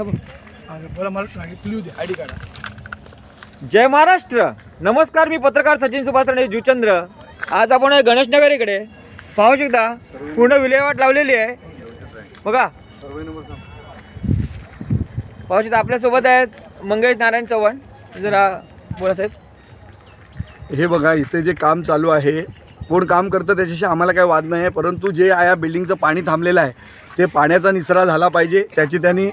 आणि बोला मला क्ल्यू द्या आय डी कार्ड. जय महाराष्ट्र. नमस्कार मी पत्रकार सचिन सुभाष राणे जुचंद्र आज आपण आहे गणेशनगर इकडे. पाहू शकता पूर्ण विल्हेवाट लावलेली आहे. बघा. पाहू शकता आपल्यासोबत आहेत मंगेश नारायण चव्हाण. जरा बोला साहेब. हे बघा इथे जे काम चालू आहे कोण काम करतं त्याच्याशी आम्हाला काही वाद नाही आहे परंतु जे या बिल्डिंगचं पाणी थांबलेलं आहे ते पाण्याचा निचरा झाला पाहिजे त्याची त्यांनी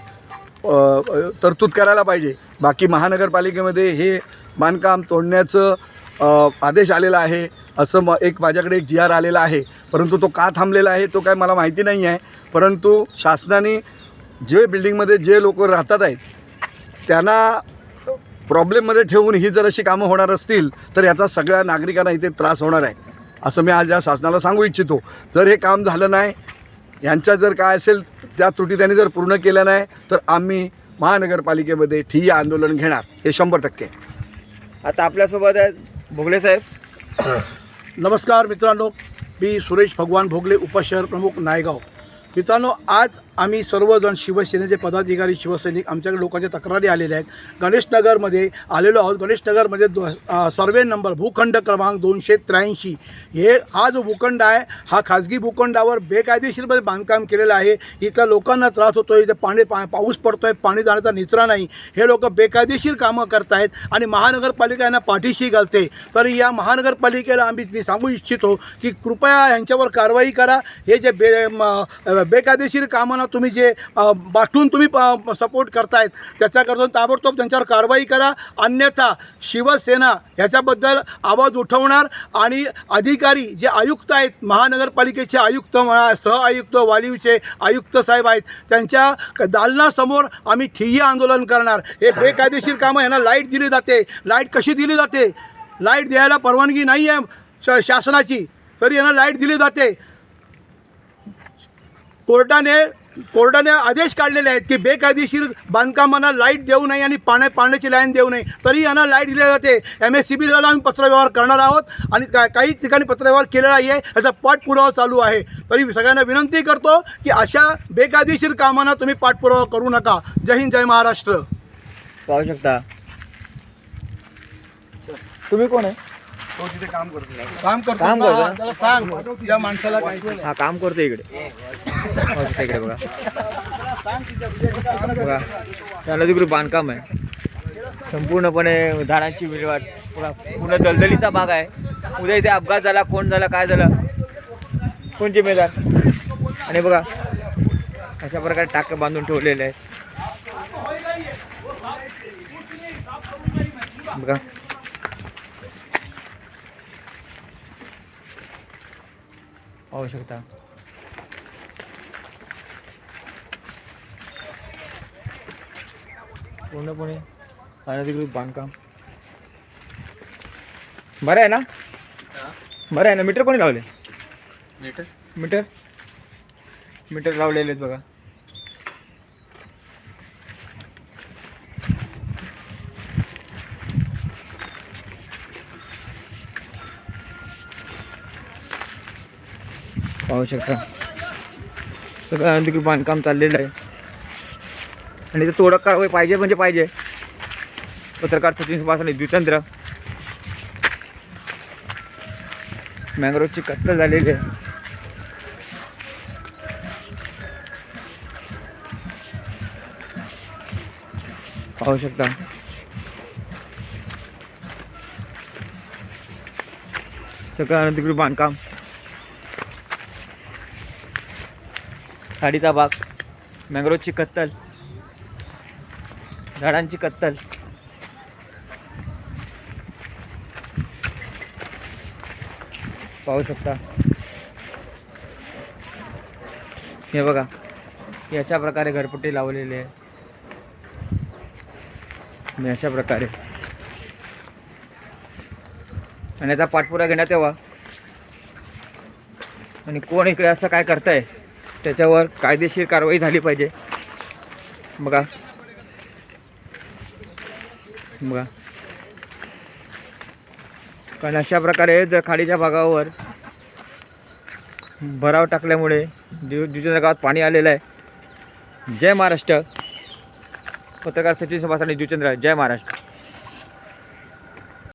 तरतूद करायला पाहिजे. बाकी महानगरपालिकेमध्ये हे बांधकाम तोडण्याचं आदेश आलेला आहे. असं म एक माझ्याकडे एक जी आर आलेला आहे. परंतु तो का थांबलेला आहे तो काय मला माहिती नाही आहे. परंतु शासनाने जे बिल्डिंगमध्ये जे लोक राहतात आहेत त्यांना प्रॉब्लेममध्ये ठेवून ही जर अशी कामं होणार असतील तर याचा सगळ्या नागरिकांना इथे त्रास होणार आहे. असं मी आज या शासनाला सांगू इच्छितो. जर हे काम झालं नाही यांच्या जर काय असेल त्या त्रुटी त्यांनी जर पूर्ण केल्या नाही तर आम्ही महानगरपालिकेमध्ये ठिय्या आंदोलन घेणार. हे शंभर टक्के. आता आपल्यासोबत आहेत भोगले साहेब. नमस्कार मित्रांनो. मी सुरेश भगवान भोगले उपशहर प्रमुख नायगाव. मित्रांनो आज आम्ही सर्वजण शिवसेनेचे पदाधिकारी शिवसैनिक आमच्याकडे लोकांच्या तक्रारी आलेल्या आहेत. गणेशनगरमध्ये आलेलो आहोत. गणेशनगरमध्ये दो सर्वे नंबर भूखंड क्रमांक दोनशे त्र्याऐंशी. हे हा जो भूखंड आहे हा खाजगी भूखंडावर बेकायदेशीरपणे बांधकाम केलेलं आहे. इथल्या लोकांना त्रास होतो आहे इथे पाणी पा पाऊस पडतो आहे पाणी जाण्याचा निचरा नाही. हे लोक बेकायदेशीर कामं करतायत आणि महानगरपालिका यांना पाठीशी घालते. तर या महानगरपालिकेला आम्ही मी सांगू इच्छितो की कृपया यांच्यावर कारवाई करा. हे जे बे बेकायदेशीर कामांना तुम्ही जे बाटून तुम्ही सपोर्ट करतायत त्याच्याकडून ताबडतोब त्यांच्यावर कारवाई करा. अन्यथा शिवसेना ह्याच्याबद्दल आवाज उठवणार आणि अधिकारी जे आयुक्त आहेत महानगरपालिकेचे आयुक्त म्हणा सह आयुक्त वालीवचे आयुक्त साहेब आहेत त्यांच्या दालनासमोर आम्ही ठिय्या आंदोलन करणार. हे बेकायदेशीर कामं यांना लाइट दिली जाते. लाइट कशी दिली जाते? लाइट द्यायला परवानगी नाही आहे शासनाची तरी यांना लाइट दिली जाते. कोर्टाने कोर्टाने आदेश काढलेले आहेत की बेकायदेशीर बांधकामांना लाइट देऊ नये आणि पाण्या पाण्याची लाईन देऊ नये. तरी यांना लाइट दिली जाते. एम एस सी बीला आम्ही पत्रव्यवहार करणार आहोत आणि का काही ठिकाणी पत्रव्यवहार केलेला आहे याचा पाठपुरावा चालू आहे. तरी सगळ्यांना विनंती करतो की अशा बेकायदेशीर कामांना तुम्ही पाठपुरावा करू नका. जय हिंद जय महाराष्ट्र. पाहू शकता. तुम्ही कोण आहे? तो तिथे काम करतो. काम करतो. काम करतो? त्याला सांग. माणसाला काय हा काम करतो इकडे. शकता इकडे बघा. बघा त्या नदीकडे बांधकाम आहे. संपूर्णपणे झाडांची विल्हेवाट पुरा पूर्ण दलदलीचा भाग आहे. उद्या इथे अपघात झाला कोण झाला काय झालं? कोण जिम्मेदार आणि बघा अशा प्रकारे टाके बांधून ठेवलेले आहेत. बघा. पाहू शकता. पूर्णपणे अनधिकृत बांधकाम. बरं आहे ना? बरं आहे ना? मीटर कोणी लावले? मीटर? मीटर लावलेले आहेत बघा. पाहू शकता. सगळं तिकडे बांधकाम चाललेलं आहे. आणि ते तोडक कारवाई पाहिजे म्हणजे पाहिजे. पत्रकार सचिन सुभाष आणि द्विचंद्र. मँग्रोवची कत्तल झालेली आहे. पाहू शकता. सगळं तिकडे बांधकाम. साडीचा बाग मँग्रोवची कत्तल झाडांची कत्तल. पाहू शकता. हे बघा अशा प्रकारे घरपट्टी लावलेली आहे. अशा प्रकारे. आणि याचा पाठपुरा घेण्यात यावा. आणि कोण इकडे असं काय करताय? त्याच्यावर कायदेशीर कारवाई झाली पाहिजे. बघा. बघा. कारण अशा प्रकारे जर खाडीच्या भागावर भराव टाकल्यामुळे दिव गावात पाणी आलेलं आहे. जय महाराष्ट्र. पत्रकार सचिन सभासाठी जुचंद्र जय महाराष्ट्र.